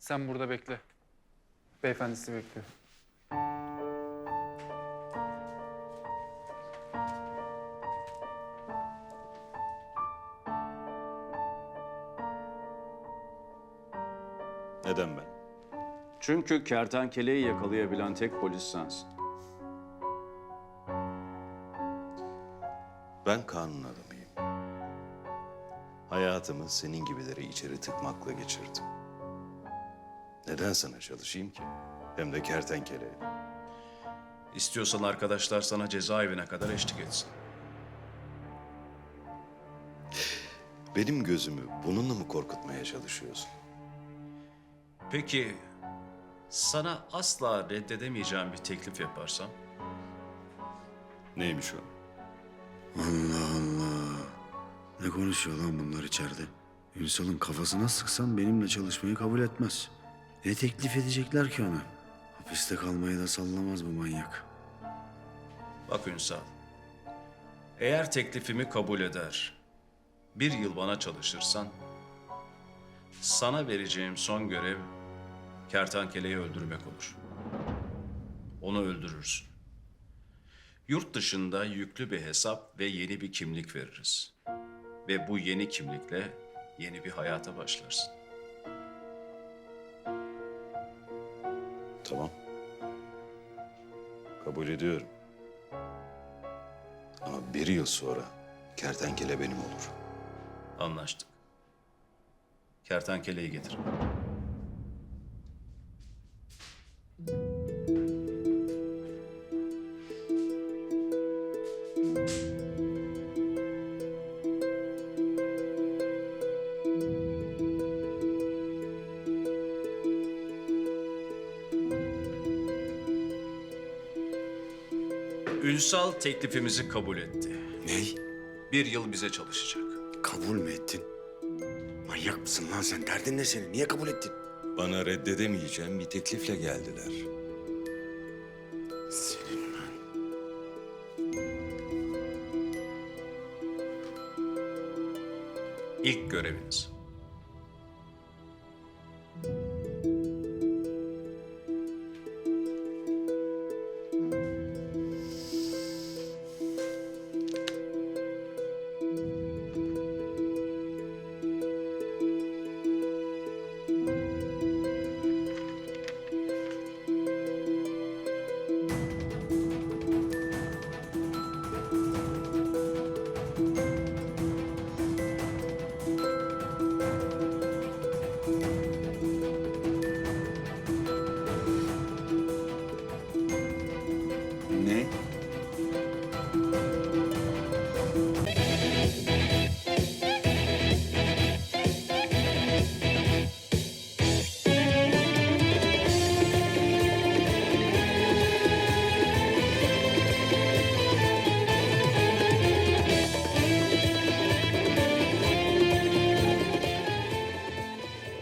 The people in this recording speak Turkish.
Sen burada bekle. Beyefendi sizi bekliyor. Neden ben? Çünkü kertenkeleyi yakalayabilen tek polis sensin. Ben kanun adamıyım. Hayatımı senin gibileri içeri tıkmakla geçirdim. Neden sana çalışayım ki? Hem de kertenkeleyle. İstiyorsan arkadaşlar sana cezaevine kadar eşlik etsin. Benim gözümü bununla mı korkutmaya çalışıyorsun? Peki sana asla reddedemeyeceğim bir teklif yaparsam? Neymiş o? Allah Allah. Ne konuşuyor lan bunlar içeride? Ünsal'ın kafasına sıksan benimle çalışmayı kabul etmez. Ne teklif edecekler ki ona? Hapiste kalmayı da sallamaz bu manyak. Bak Ünsal, eğer teklifimi kabul eder, bir yıl bana çalışırsan, sana vereceğim son görev kertenkeleyi öldürmek olur. Onu öldürürsün. Yurt dışında yüklü bir hesap ve yeni bir kimlik veririz. Ve bu yeni kimlikle yeni bir hayata başlarsın. Tamam. Kabul ediyorum. Ama bir yıl sonra kertenkele benim olur. Anlaştık. Kertenkeleyi getir. Ünsal teklifimizi kabul etti. Ney? Bir yıl bize çalışacak. Kabul mü ettin? Manyak mısın lan sen? Derdin ne senin? Niye kabul ettin? Bana reddedemeyeceğim bir teklifle geldiler. Senin ben. İlk göreviniz.